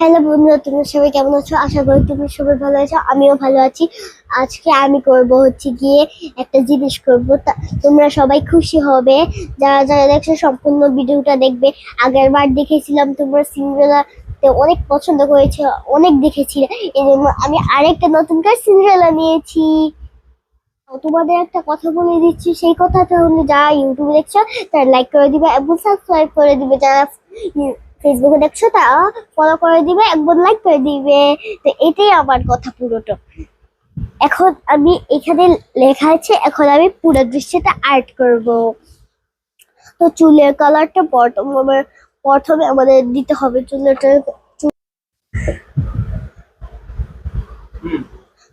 Hello বন্ধুরা তুমি সবাই কেমন আছো? আশা করি তুমি সবাই ভালো আছো, আমিও ভালো আছি। আজকে আমি করব হচ্ছে গিয়ে একটা জিনিস করব। তোমরা সবাই খুশি হবে। যারা যারা দেখছ সম্পূর্ণ ভিডিওটা দেখবে আগের বার দেখেছিলাম তোমরা সিন্ড্রেলা অনেক পছন্দ করেছে, অনেক দেখেছিলে। এই জন্য আমি আরেকটা নতুন করে সিন্ড্রেলা নিয়েছি। তোমাদের একটা কথা বলে দিচ্ছি, সেই কথাটা হলো যারা ইউটিউবে দেখছ, তারা লাইক করে দিবে এবং সাবস্ক্রাইব করে দিবে। যারা ফেসবুকে দেখছ, তা ফলো করে দিবে একবার লাইক করে দিবে। তো এটাই আমার কথা পুরোটা। এখন আমি এখানে লেখা আছে, এখন আমি পুরো দৃশ্যটা আর্ট করব। তো চুলের কালারটা প্রথম প্রথমে আমাদের দিতে হবে চুলেরটা। চু-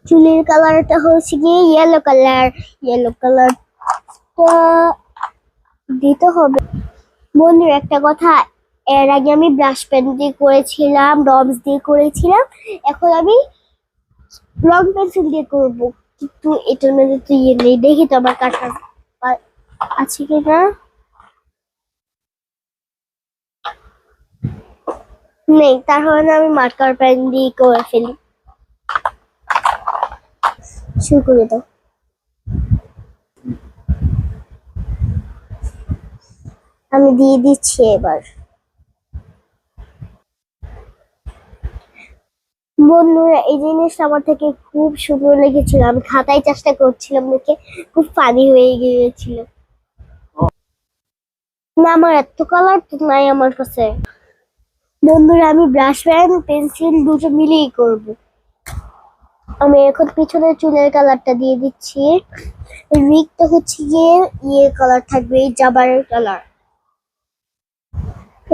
চুলের কালারটা হচ্ছে গিয়ে ইয়েলো কালার ইয়েলো কালারটা দিতে হবে। বন্ধুর, একটা কথা এর আগে আমি ব্রাশ পেন দিয়ে করেছিলাম ডমস দিয়ে করেছিলাম। এখন আমি রং পেন্সিল দিয়ে করব। কিন্তু এটার মধ্যে তো ইয়ে নেই। দেখি তো আমার কাটা আছে কিনা। নেই। তাহলে আমি মার্কার পেন দিয়ে করে ফেলি। শুরু করে দাও। আমি দিয়ে দিচ্ছি এবার। বন্ধুরা, এই জিনিসটা আমার থেকে খুব সুন্দর লেগেছিল। আমি খাতায় চেষ্টা করছিলাম দেখে খুব ফানি হয়ে গিয়েছিল। না, আমার এত কালার তো নাই আমার কাছে। বন্ধুরা, আমি ব্রাশ পেন পেন্সিল দুটো মিলিয়ে করব। আমি এখন পিছনে চুলের কালারটা দিয়ে দিচ্ছি। রিকটা হচ্ছে গিয়ে ইয়ে কালার থাকবে, এই জাবারের কালার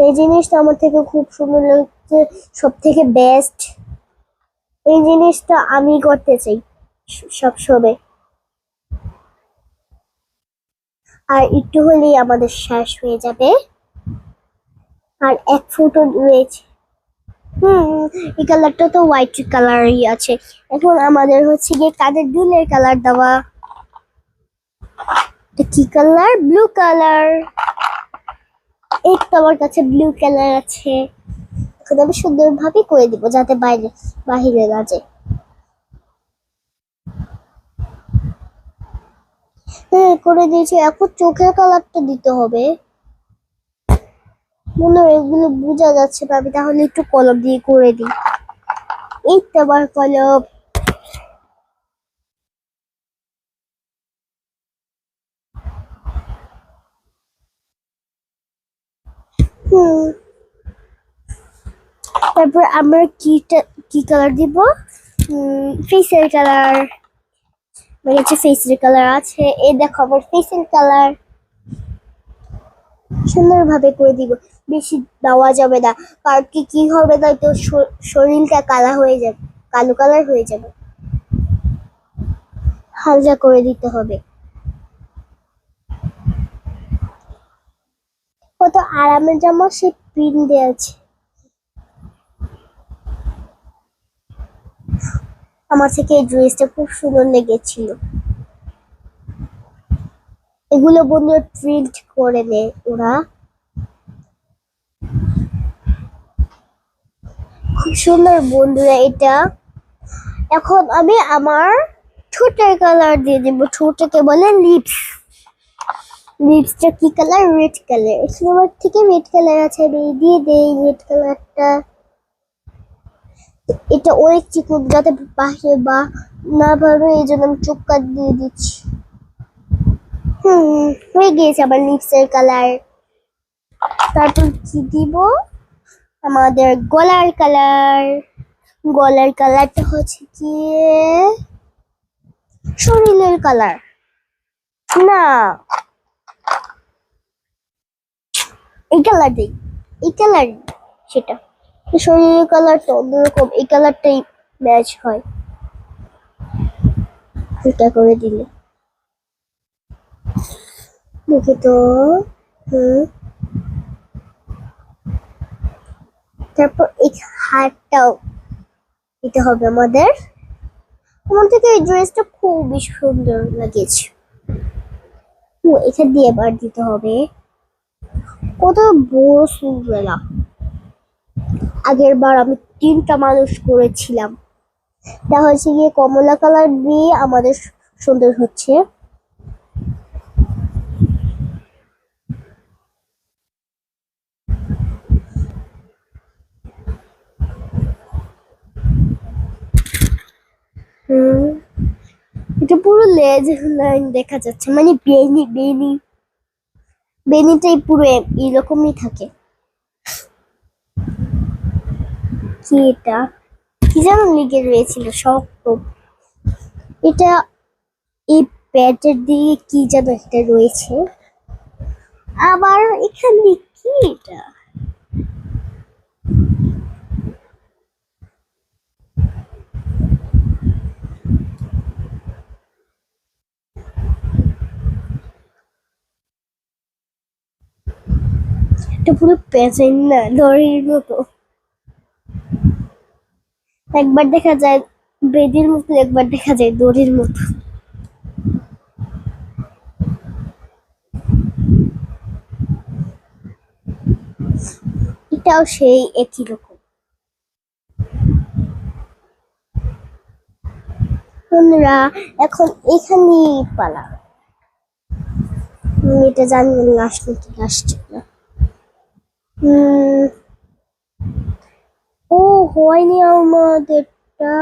এই জিনিসটা আমার থেকে খুব সুন্দর লাগছে সব থেকে বেস্ট এই জিনিসটা আমি করতে চাই সব সবে আর একটু হলেই আমাদের শেষ হয়ে যাবে। আর এক ফুটো রয়েছে। হুম, এই কালারটা তো হোয়াইট কালারই আছে। এখন আমাদের হচ্ছে গিয়ে কাদের দুলের কালার দেওয়া? কি কালার ব্লু কালার এই তো আমার কাছে ব্লু কালার আছে। এখন আমি সুন্দরভাবে করে দিব যাতে বাইরে, বাহিরে না যায়। হ্যাঁ করে দিয়েছি। এখন চোখের কালারটা দিতে হবে। মনে হয় এগুলো বোঝা যাচ্ছে না তাহলে একটু কলম দিয়ে করে দিই। এই তো আমার কলম হুম তারপর আমরা কিটা কি কালার দিব? ফেসের কালার আমার কাছে ফেসের কালার আছে। এই দেখো আমার ফেসের কালার সুন্দরভাবে করে দিব। বেশি দেওয়া যাবে না। কারণ কি কি হবে না তো শ- শরীরটা কালা হয়ে যাবে, কালো কালার হয়ে যাবে। হালকা করে দিতে হবে। কত আরামের জামা সে প্রিন্ট দেওয়া আছে। আমার থেকে এই ড্রেসটা খুব সুন্দর লেগেছিল। এগুলো বন্ধু প্রিন্ট করে নেয় ওরা। খুব সুন্দর বন্ধুরা এটা। এখন আমি আমার ঠোঁটের কালার দিয়ে দেবো। ঠোঁটকে বলে লিপস লিপসটা কি কালার রেড কালার এখানে আমার থেকে রেড কালার আছে। দিয়ে দেই রেড কালারটা এটা অনেক চিকন, যাতে পাশে বা না ভাবে এই জন্য আমি চোখ কাট দিয়ে দিচ্ছি। হুম হয়ে গিয়েছে আমার লিপসের কালার। তারপর কি দিব? আমাদের গলার কালার। গলার কালারটা হচ্ছে কি? শরীরের কালার। না। এই কালার দিই এই কালার সেটা। শরীরের কালারটা অন্যরকম। এই কালারটাই ম্যাচ হয়। এটা করে দিলে। দেখি তো, হুম। তারপর এই হারটাও দিতে হবে আমাদের। আমার থেকে এই ড্রেসটা খুবই সুন্দর লাগেছে। ও, এটা দিয়ে এবার দিতে হবে। কত বড় সুন্দর আগের বার আমি তিনটা মানুষ করেছিলাম। এটা হচ্ছে গিয়ে কমলা কালার দিয়ে আমাদের সুন্দর হচ্ছে। এটা পুরো লেজ লাইন দেখা যাচ্ছে। মানে বেনি বেনি, বেনিটাই পুরো এরকমই থাকে। কি এটা, কি যেন লিখে রয়েছিল শক্ত এটা এই প্যাটের দিকে কি যেন একটা রয়েছে। আবার এখানে কি এটা? পুরো প্যাচেন না দড়ির মতো। একবার দেখা যায় বেদির মতো, একবার দেখা যায় দড়ির মতো। এটাও সেই একই রকম। বন্ধুরা, এখন এখানেই পালা। এটা জানি না লাস্ট নাকি লাস্ট না। ও, হয়নি আমাদেরটা।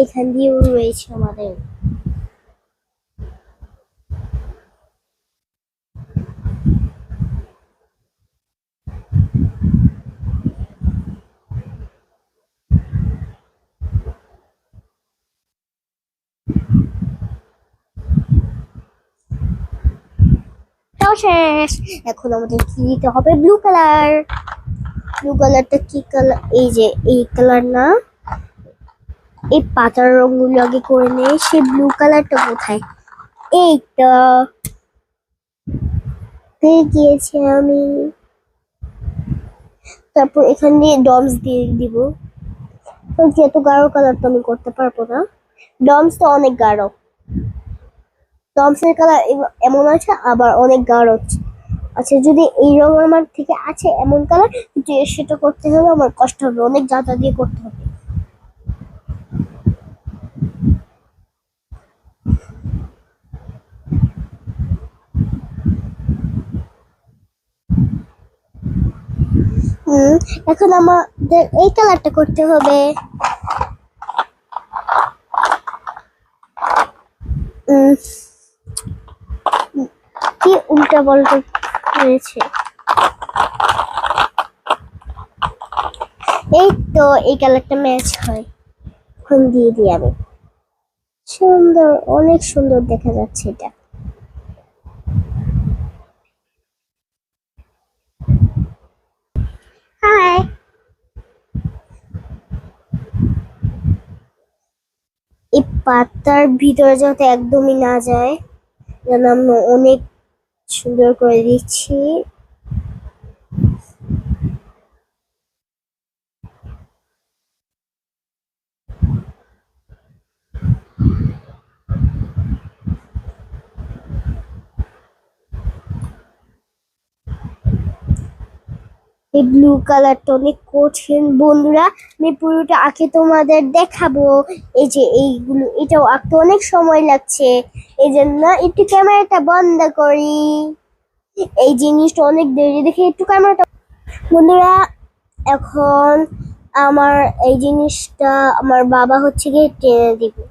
এখান দিয়েও রয়েছে আমাদের। শেষ। এখন আমাদের কি দিতে হবে? Blue colour. ব্লু কালারটা কি কালার? এই যে, এই কালার না? এই পাতার রঙগুলো আগে করে নে, সে ব্লু কালারটা কোথায়? এইটা। পেয়ে গিয়েছি আমি। তারপর এখান দিয়ে ডমস দিয়ে দিব। যেহেতু গাঢ় কালার তো আমি করতে পারব না। ডমস তো অনেক গাঢ়। ডমসের কালার এমন আছে, আবার অনেক গাঢ় আচ্ছা যদি এই রং আমার থেকে আছে এমন কালার কিন্তু সেটা করতে হলে আমার কষ্ট হবে, অনেক যা যা দিয়ে করতে হবে। হুম, এখন আমাদের এই কালারটা করতে হবে। কি উল্টা পাল্টা হয়েছে এই তো এই কালারটা ম্যাচ হয়। এখন দিয়ে দিই আমি। সুন্দর, অনেক সুন্দর দেখা যাচ্ছে এটা। এই পাতার ভিতরে যাতে একদমই না যায়, যেন অনেক সুন্দর করে দিচ্ছি। এই ব্লু কালারটা অনেক কঠিন বন্ধুরা। আমি পুরোটা আঁকে তোমাদের দেখাবো। এই যে এইগুলো, এটাও আঁকতে অনেক সময় লাগছে। এই জন্য একটু ক্যামেরাটা বন্ধ করি। এই জিনিসটা অনেক দেরি, দেখে একটু ক্যামেরাটা বন্ধুরা, এখন আমার এই জিনিসটা আমার বাবা হচ্ছে গিয়ে টেনে দিবে।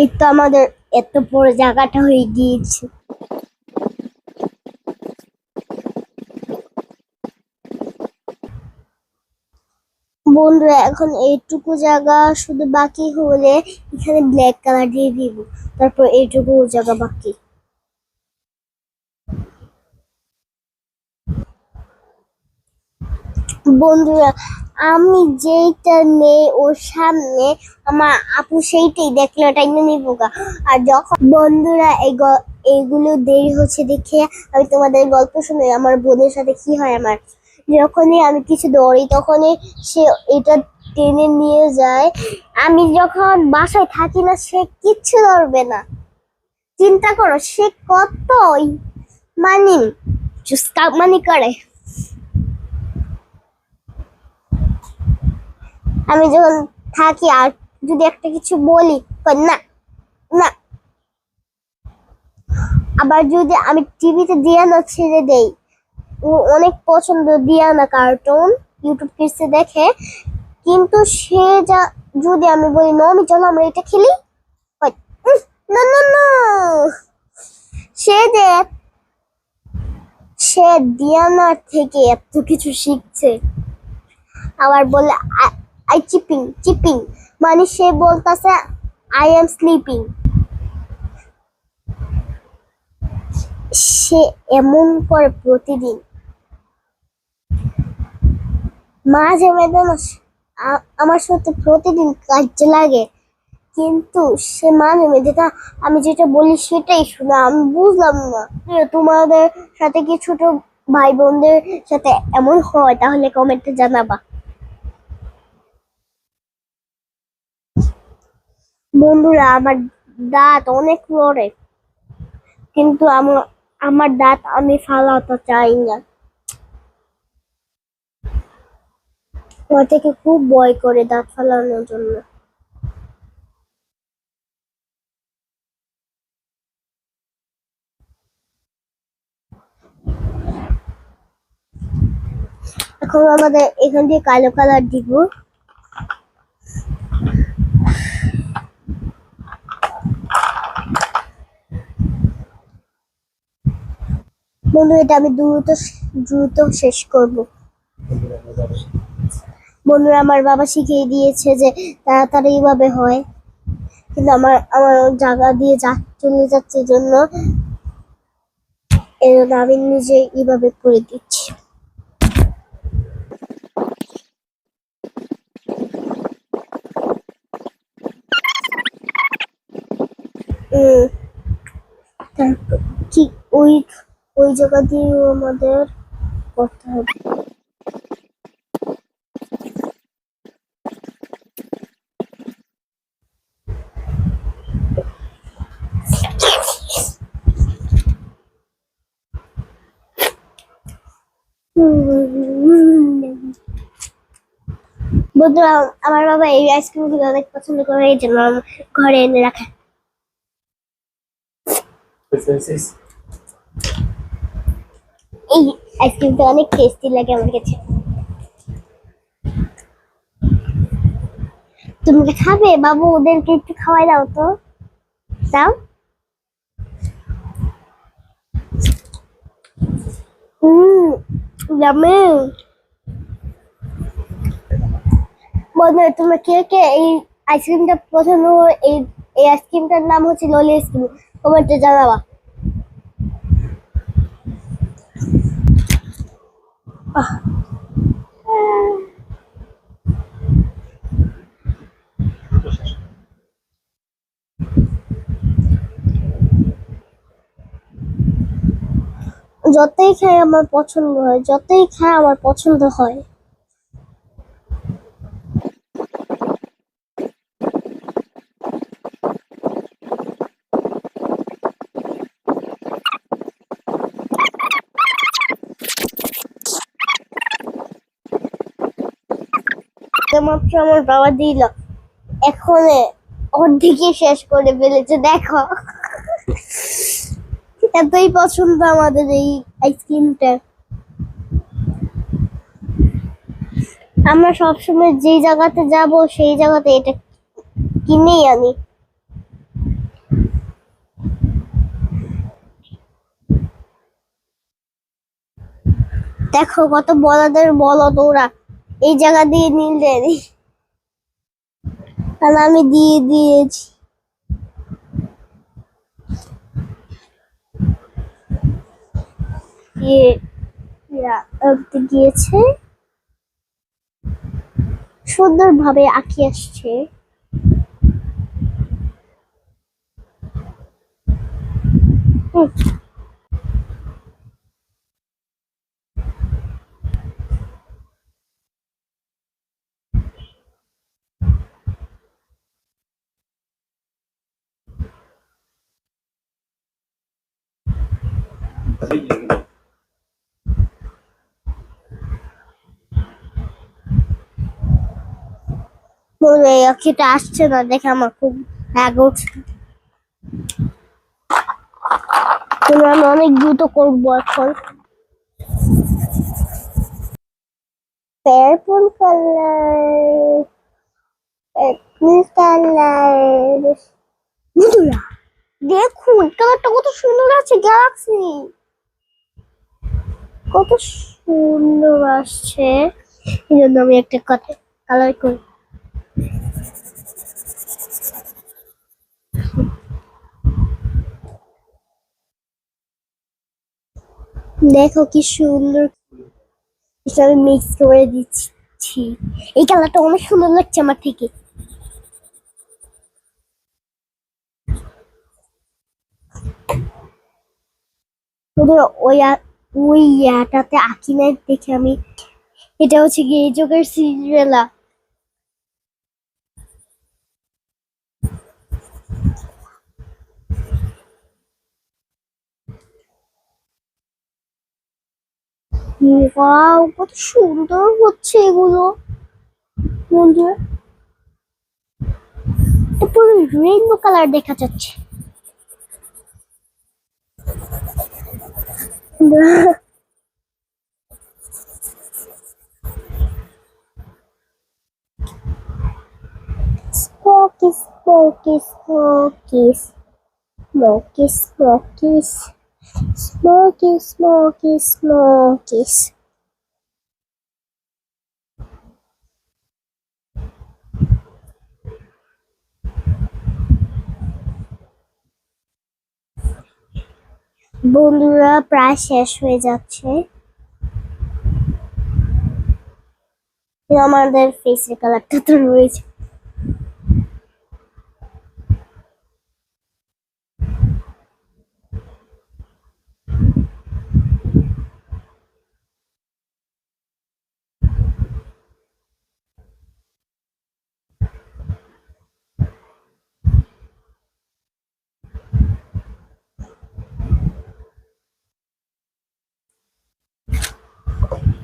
এই তো আমাদের এত বড় জায়গাটা হয়ে গিয়েছে। বন্ধুরা, এখন এইটুকু জায়গা শুধু বাকি হলে এখানে ব্ল্যাক কালার দিয়ে দিব। তারপর এইটুকু জায়গা বাকি। বন্ধুরা, আমি যেইটা নেই ওর সামনে, আমার আপু সেইটাই দেখল নিব গা। আর যখন বন্ধুরা এই এইগুলো দেরি হচ্ছে দেখে আমি তোমাদের গল্প শুনে আমার বোনের সাথে কি হয় আমার? যখনই আমি কিছু দৌড়ি, তখনই সে এটা টেনে নিয়ে যায়। আমি যখন বাসায় থাকি না, সে কিচ্ছু ধরবে না। চিন্তা করো, সে কতই মানি মানি করে। আমি যখন থাকি আর যদি একটা কিছু বলি না না। আবার যদি আমি টিভিতে দিয়ানা ছেড়ে দেই অনেক পছন্দ দিয়ানা কার্টুন ইউটিউব কিডসে দেখে কিন্তু সে যা যদি আমি বলি নমি চলো আমরা এটা খেলি? কয়, "উহ, না না না। সে যে সে দিয়ানার থেকে এত কিছু শিখছে। আবার বলে আই চিপিং চিপিং। মানে সে বলতেছে আই এম স্লিপিং সে এমন করে প্রতিদিন। মাঝে মাঝে আমার সাথে প্রতিদিন কাজে লাগে। কিন্তু সে মাঝে মাঝে তা, আমি যেটা বলি সেটাই শুনে আমি বুঝলাম না। তোমাদের সাথে কি ছোট ভাই বোনদের সাথে এমন হয়? তাহলে কমেন্টে জানাবা। বন্ধুরা, আমার দাঁত অনেক লড়ে কিন্তু আমার আমার দাঁত আমি ফালাতে চাই না। আমার থেকে খুব ভয় করে দাঁত ফালানোর জন্য। এখন আমাদের এখান দিয়ে কালো কালার দিব। বন্ধু এটা আমি দ্রুত দ্রুত শেষ করব। বন্ধুরা আমার বাবা শিখিয়ে দিয়েছে যে তাড়াতাড়ি এইভাবে হয়। কিন্তু আমার আমার জায়গা দিয়ে যা, চলে যাচ্ছে জন্য, এই জন্য আমি নিজে এইভাবে করে দিচ্ছি। ঠিক ওই ওই জায়গা দিয়েও আমাদের করতে হবে। বন্ধুরা, আমার বাবা এই আইসক্রিমগুলো অনেক পছন্দ করে, এই জন্য ঘরে এনে রাখে। এই আইসক্রিমটা অনেক টেস্টি লাগে আমার কাছে। তুমি খাবে? বাবু, ওদেরকে একটু খাওয়াই দাও তো। দাও। বন্ধুরা, তোমরা কে কে এই আইসক্রিমটা পছন্দ? এই এই আইসক্রিমটার নাম হচ্ছে ললি আইসক্রিম কমেন্টে জানাবা। যতই খাই আমার পছন্দ হয় যতই খাই আমার পছন্দ হয়। মাত্র আমার বাবা দিল। এখন অর্ধেকই শেষ করে ফেলেছে, দেখো। এতই পছন্দ আমাদের এই আইসক্রিমটা আমরা সবসময় যেই জায়গাতে যাব, সেই জায়গাতে এটা কিনেই আনি। দেখো কত বলদের বলদ ওরা। এই জায়গা দিয়ে নিলে আর আমি দিয়ে দিয়েছি। দিয়ে আঁকতে গিয়েছে সুন্দরভাবে আঁকি আসছে। হুম। এই আঁকিটা আসছে না, দেখে আমার খুব রাগ উঠছে। আমি অনেক দ্রুত করব এখন। পার্পল কালার পার্পল কালার বন্ধুরা দেখুন কালারটা কত সুন্দর আছে গ্যালাক্সি কত সুন্দর আসছে। এই জন্য আমি একটা কথা কালার করি। দেখো কি সুন্দর। আমি মিক্স করে দিচ্ছি। এই কালারটা অনেক সুন্দর লাগছে আমার থেকে। ওই ওই ইয়াটাতে আঁকি নাই দেখে আমি। এটা হচ্ছে গিয়ে যোগের সিরিয়ালা ওয়াও কত সুন্দর হচ্ছে এগুলো। বন্ধুরা পুরো রেইনবো কালার দেখা যাচ্ছে। Smoky, smoky, smoky, smoky, smoky, smoky, smoky, smoky. বন্ধুরা প্রায় শেষ হয়ে যাচ্ছে আমাদের ফেসের কালারটা তো রয়েছে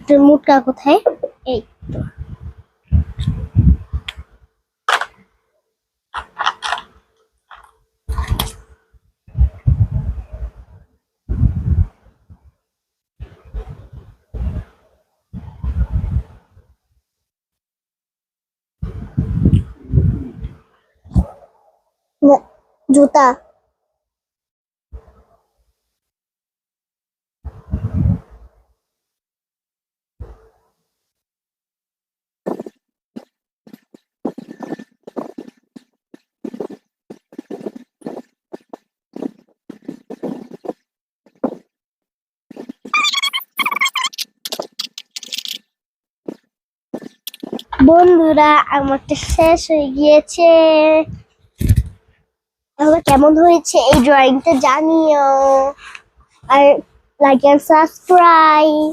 তোর মুটকা কোথায়? এই। জুতা। বন্ধুরা, আমারটা শেষ হয়ে গিয়েছে। তাহলে কেমন হয়েছে এই ড্রয়িংটা জানিও। আর লাইক এন্ড সাবস্ক্রাইব